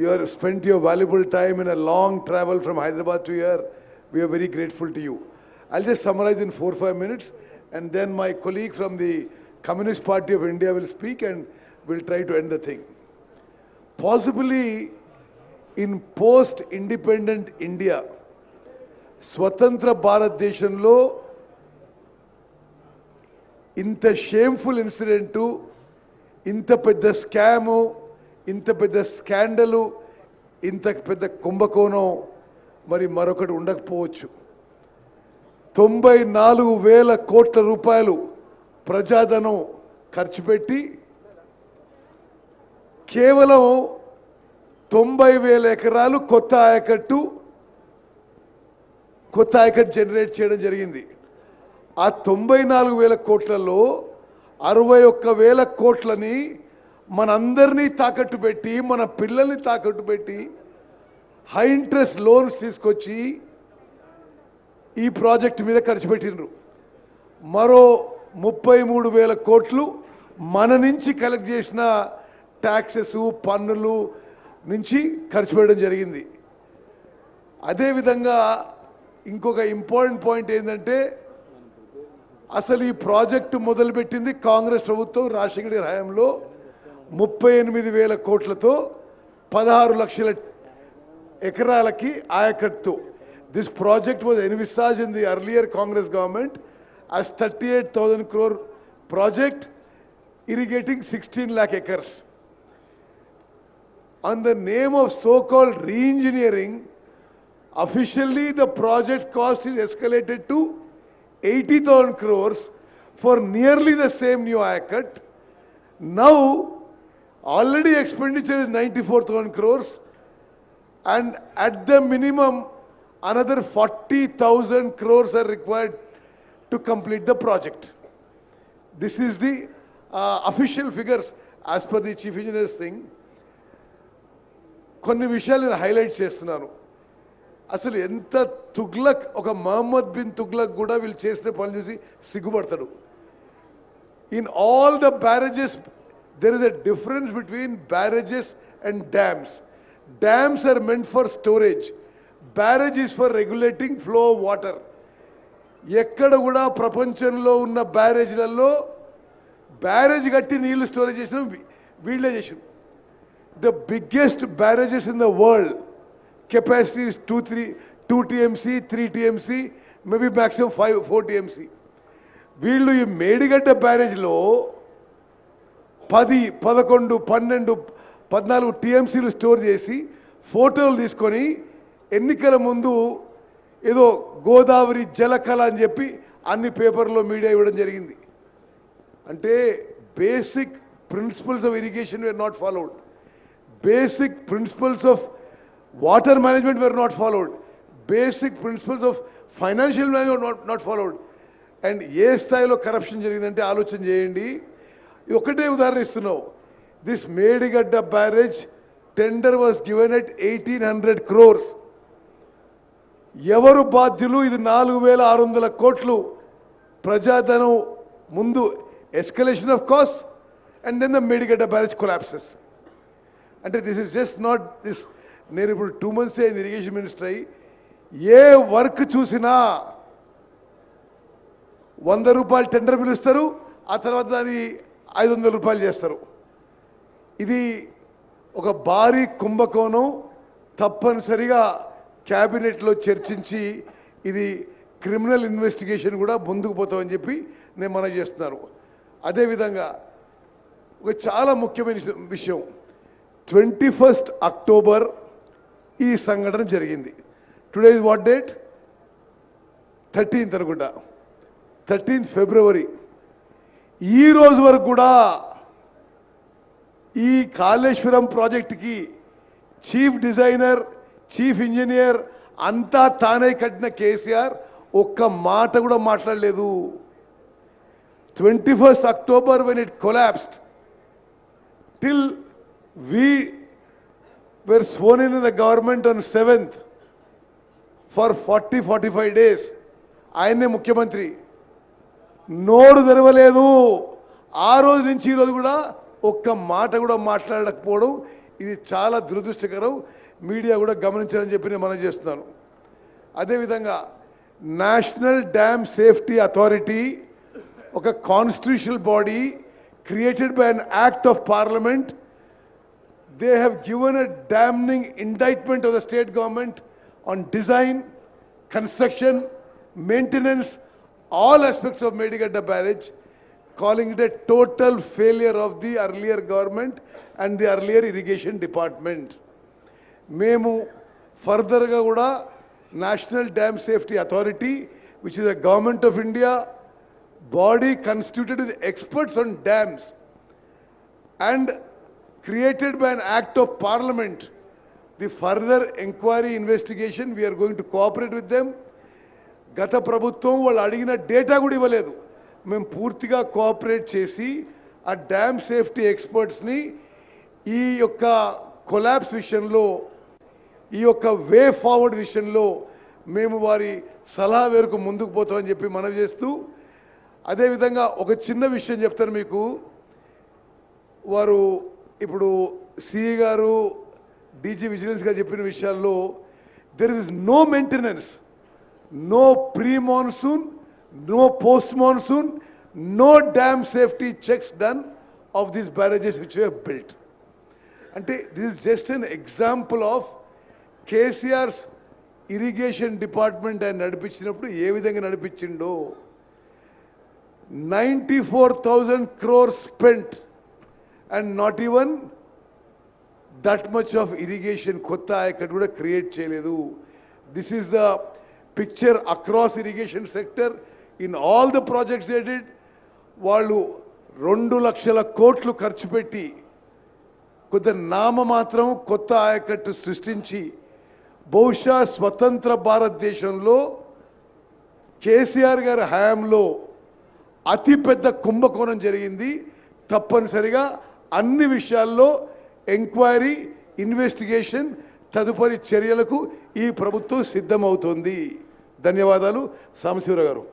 You have spent your valuable time in a long travel from Hyderabad to here. We are very grateful to you. I'll just summarize in four, five minutes, and then my colleague from the Communist Party of India will speak and we'll try to end the thing. Possibly in post-independent India, స్వతంత్ర భారతదేశంలో ఇంత shameful incident ఇంత పెద్ద scam ఇంత పెద్ద స్కాండలు ఇంత పెద్ద కుంభకోణం మరి మరొకటి ఉండకపోవచ్చు. తొంభై నాలుగు వేల కోట్ల రూపాయలు ప్రజాధనం ఖర్చు పెట్టి కేవలం తొంభై వేల ఎకరాలు కొత్త ఆయకట్టు కొత్త ఆయకట్టు జనరేట్ చేయడం జరిగింది. ఆ తొంభై నాలుగు వేల కోట్లలో అరవై ఒక్క వేల కోట్లని మనందరినీ తాకట్టు పెట్టి మన పిల్లల్ని తాకట్టు పెట్టి హై ఇంట్రెస్ట్ లోన్స్ తీసుకొచ్చి ఈ ప్రాజెక్ట్ మీద ఖర్చు పెట్టినరు మరో ముప్పై మూడు వేల కోట్లు మన నుంచి కలెక్ట్ చేసిన ట్యాక్సెస్ పన్నులు నుంచి ఖర్చు పెట్టడం జరిగింది. అదేవిధంగా ఇంకొక ఇంపార్టెంట్ పాయింట్ ఏంటంటే అసలు ఈ ప్రాజెక్టు మొదలుపెట్టింది కాంగ్రెస్ ప్రభుత్వం రాజశేఖర్ హయాంలో. ముప్పై ఎనిమిది వేల కోట్లతో పదహారు లక్షల ఎకరాలకి ఆయకట్టు this project was envisaged in the earlier Congress government as thirty eight thousand crore project irrigating sixteen lakh acres on the name of so-called re-engineering, officially the project cost is escalated to 80,000 crores for nearly the same new Ayacut. Now, already expenditure is ninety four thousand crores and at the minimum another forty thousand crores are required to complete the project this is the official figures as per the chief engineers thing కొన్ని విషయాలు నేను highlight చేస్తున్నాను. అసలు ఎంత తుగ్లక్ ఒక Mohammed bin Tughlaq కూడా వీళ్ళు చేసిన పనులు చూసి సిగ్గుపడతాడు. In all the barrages there is a difference between barrages and dams. Dams are meant for storage. Barrage is for regulating flow of water. ఎక్కడ కూడా ప్రపంచంలో ఉన్న బ్యారేజ్లలో బ్యారేజ్ కట్టి నీళ్ళు స్టోరేజ్ చేసిన వీళ్ళే చేసిన the biggest barrages in the world capacities two three two TMC three TMC maybe maximum five four TMC వీళ్ళు ఈ మేడిగడ్డ బ్యారేజ్లో పది పదకొండు పన్నెండు పద్నాలుగు టీఎంసీలు స్టోర్ చేసి ఫోటోలు తీసుకొని ఎన్నికల ముందు ఏదో గోదావరి జలకళ అని చెప్పి అన్ని పేపర్లో మీడియా ఇవ్వడం జరిగింది. అంటే basic principles of irrigation were not followed basic principles of water management were not followed basic principles of financial management not not not and ఏ స్థాయిలో కరప్షన్ జరిగిందంటే ఆలోచన చేయండి. ఒకటే ఉదాహరణ ఇస్తున్నావు. This Medigadda barrage tender was given at eighteen hundred crores ఎవరు బాధ్యులు? ఇది నాలుగు వేల ఆరు వందల కోట్లు. ప్రజాధనం ముందు escalation of cost and then the Medigadda barrage collapses అంటే this is just not this నేను ఇప్పుడు టూ మంత్స్ అయింది ఇరిగేషన్ మినిస్టర్ అయ్యి. ఏ వర్క్ చూసినా వంద రూపాయలు టెండర్ పిలుస్తారు. ఆ తర్వాత దాని ఐదు వందల రూపాయలు చేస్తారు. ఇది ఒక భారీ కుంభకోణం. తప్పనిసరిగా క్యాబినెట్లో చర్చించి ఇది క్రిమినల్ ఇన్వెస్టిగేషన్ కూడా ముందుకు పోతామని చెప్పి నేను మనం చేస్తున్నాను. అదేవిధంగా ఒక చాలా ముఖ్యమైన విషయం. ట్వంటీ ఫస్ట్ అక్టోబర్ ఈ సంఘటన జరిగింది. Today is what date thirteenth అనుకుంటా. Thirteenth February. ఈ రోజు వరకు కూడా ఈ కాళేశ్వరం ప్రాజెక్టుకి చీఫ్ డిజైనర్ చీఫ్ ఇంజనీర్ అంతా తానే కట్టిన కేసీఆర్ ఒక్క మాట కూడా మాట్లాడలేదు. Twenty first October when it collapsed till we were sworn in the government on seventh for forty forty five days ఆయనే ముఖ్యమంత్రి నోరు తెరవలేదు. ఆ రోజు నుంచి ఈ రోజు కూడా ఒక్క మాట కూడా మాట్లాడకపోవడం ఇది చాలా దురదృష్టకరం. మీడియా కూడా గమనించాలని చెప్పి నేను మనం చేస్తున్నాను. అదేవిధంగా నేషనల్ డ్యామ్ సేఫ్టీ అథారిటీ ఒక constitutional body created by an act of parliament. They have given a damning indictment of the state government on design construction maintenance all aspects of Medigadda barrage, calling it a total failure of the earlier government and the earlier irrigation department. మేము ఫర్దర్గా కూడా National Dam Safety Authority which is the government of India body constituted with experts on dams and created by an act of parliament, the further inquiry investigation, we are going to cooperate with them. గత ప్రభుత్వం వాళ్ళు అడిగిన data కూడా ఇవ్వలేదు. మేము పూర్తిగా cooperate చేసి ఆ డ్యామ్ సేఫ్టీ ఎక్స్పర్ట్స్ని ఈ యొక్క కొలాబ్స్ విషయంలో ఈ యొక్క వే ఫార్వర్డ్ విషయంలో మేము వారి సలహా మేరకు ముందుకు పోతామని చెప్పి మనవి చేస్తూ అదేవిధంగా ఒక చిన్న విషయం చెప్తాను మీకు. వారు ఇప్పుడు సిఈ గారు డీజీ విజిలెన్స్ గారు చెప్పిన విషయాల్లో there is no maintenance no pre monsoon no post monsoon no dam safety checks done of these barrages which you built. అంటే this is just an example of KCR's irrigation department ఆయన నడిపించినప్పుడు ఏ విధంగా నడిపించిండో. Ninety four thousand crore spent and not even that much of irrigation కొత్త ఆయకట్టు కూడా create చేయలేదు. This is the picture across irrigation sector in all the projects added వాళ్ళు రెండు లక్షల కోట్లు ఖర్చు పెట్టి కొంత నామమాత్రం కొత్త ఆయకట్టు సృష్టించి బహుశా స్వతంత్ర భారతదేశంలో కేసీఆర్ గారి హయాంలో అతిపెద్ద కుంభకోణం జరిగింది. తప్పనిసరిగా అన్ని విషయాల్లో ఎంక్వైరీ ఇన్వెస్టిగేషన్ తదుపరి చర్యలకు ఈ ప్రభుత్వం సిద్ధమవుతోంది. ధన్యవాదాలు సాంబశివరావు గారు.